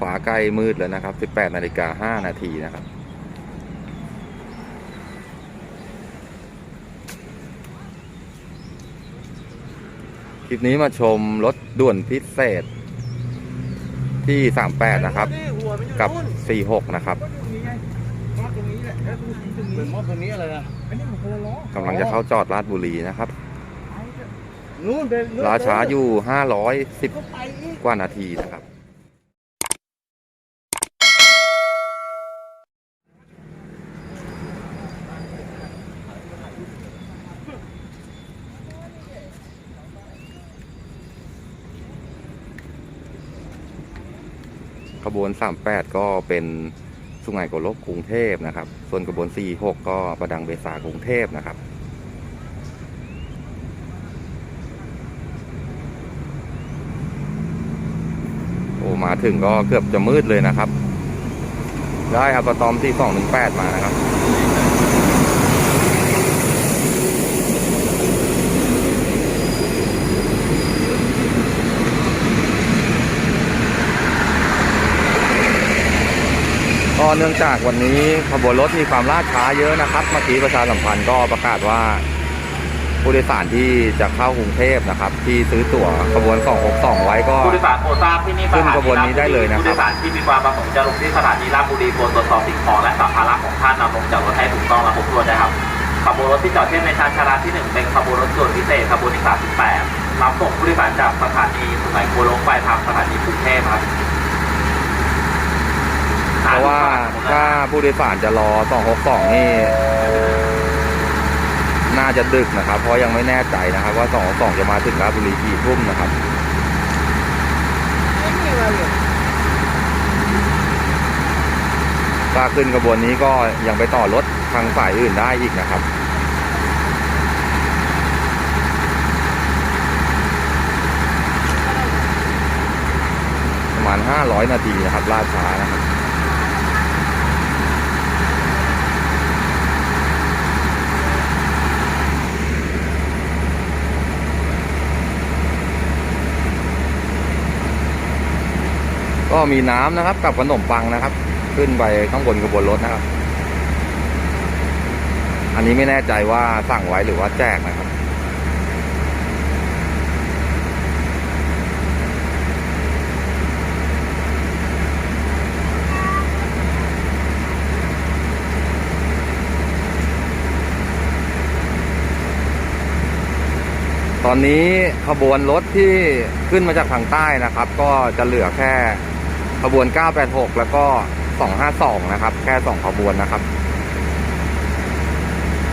ฟ้าใกล้มืดแล้วนะครับ 18นาฬิกา5นาทีนะครับ คลิปนี้มาชมรถด่วนพิเศษที่ 38 นะครับ กับ 46 นะครับเหมือนมอบตรงนี้อะไรนะกำลังจะเข้าจอดราชบุรีนะครับนู่นเป็นราช้าอยู่ก็510ไปอีกกว่านาทีนะครับ ขบวน 38 ก็เป็นสุไหงโกลกกรุงเทพนะครับ ส่วนขบวน 46 ก็ประดังเบสากรุงเทพนะครับ โอ้มาถึงก็เกือบจะมืดเลยนะครับ ได้อัลตอมที่สองหนึ่งแปดมานะครับ ก็เนื่องจากวันนี้ขบวนรถมีความล่าช้าเยอะนะครับ เมื่อกี้ประชาสัมพันธ์ก็ประกาศว่าผู้โดยสารที่จะเข้ากรุงเทพนะครับ ที่ซื้อตั๋วขบวน 262 ไว้ก็ผู้โดยสารโปรดทราบที่นี่ขึ้นขบวนนี้ได้เลยนะครับผู้โดยสารที่มีความประสงค์จะลงที่สถานีราชบุรีควรตรวจสอบสิ่งของและสัมภาระของท่านนำลงจากรถให้ถูกต้องและครบถ้วนนะครับขบวนรถที่จอดเทียบในชานชาลาที่หนึ่งเป็นขบวนรถด่วนพิเศษขบวนที่ 38รับส่งผู้โดยสารจากสถานีสุไหงโกลกไปทางสถานีกรุงเทพครับ เพราะว่าถ้า ผู้โดยสารจะรอ 262 นี่ น่าจะดึกนะครับ เพราะยังไม่แน่ใจนะครับ ว่า 262 จะมาถึงราชบุรีกี่ทุ่มนะครับถ้าขึ้นกระบวนนี้ก็ยังไปต่อรถทางสายอื่นได้อีกนะครับประมาณ 500 นาทีนะครับล่าช้านะครับ มีน้ำนะครับ กับขนมปังนะครับ ขึ้นไปข้างบนกระบวนรถนะครับ อันนี้ไม่แน่ใจว่าสั่งไว้หรือว่าแจกนะครับตอนนี้ขบวนรถที่ขึ้นมาจากทางใต้นะครับ ก็จะเหลือแค่ ขบวน 986 แล้วก็ 252 นะครับ แค่ 2 ขบวนนะครับ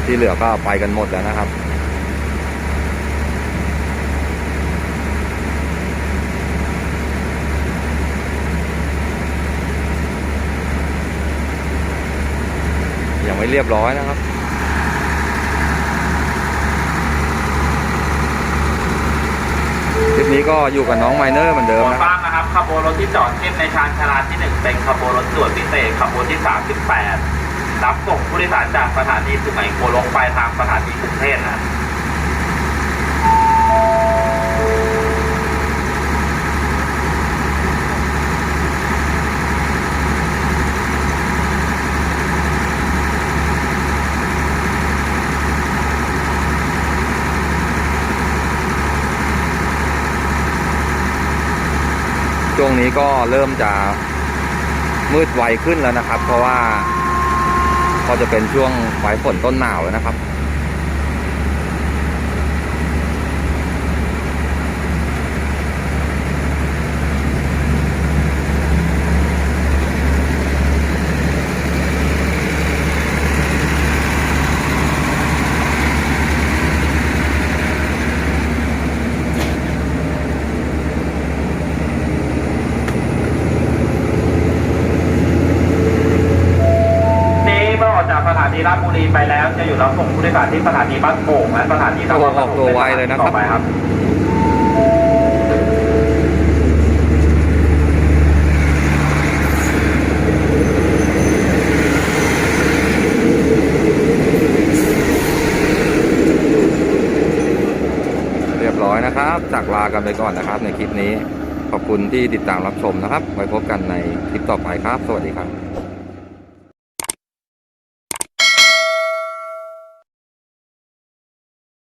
ที่เหลือก็ไปกันหมดแล้วนะครับ ยังไม่เรียบร้อยนะครับ คลิป นี้ก็อยู่กับน้องไมเนอร์เหมือนเดิมนะครับบ้างนะครับขบวนรถที่จอดเทียบในชานชาลาที่หนึ่งเป็นขบวนรถด่วนพิเศษขบวนที่ 38 รับส่งผู้โดยสารจากสถานีสุไหงโกลกไปทางสถานีกรุงเทพนะ ช่วงนี้ก็เริ่มจะมืดไวขึ้นแล้วนะครับ เพราะว่าก็จะเป็นช่วงปลายฝนต้นหนาวแล้วนะครับ นี้เมื่อออกจาก สถานีราชบุรีไปแล้ว จะอยู่รับส่งผู้โดยสารที่สถานีบ้านโป่งและสถานีนครปฐมออกตัวไวเลยนะครับ ต่อไปครับเรียบร้อยนะครับ จากลากันไปก่อนนะครับในคลิปนี้ ขอบคุณที่ติดตามรับชมนะครับ ไว้พบกันในคลิปต่อไปครับ สวัสดีครับ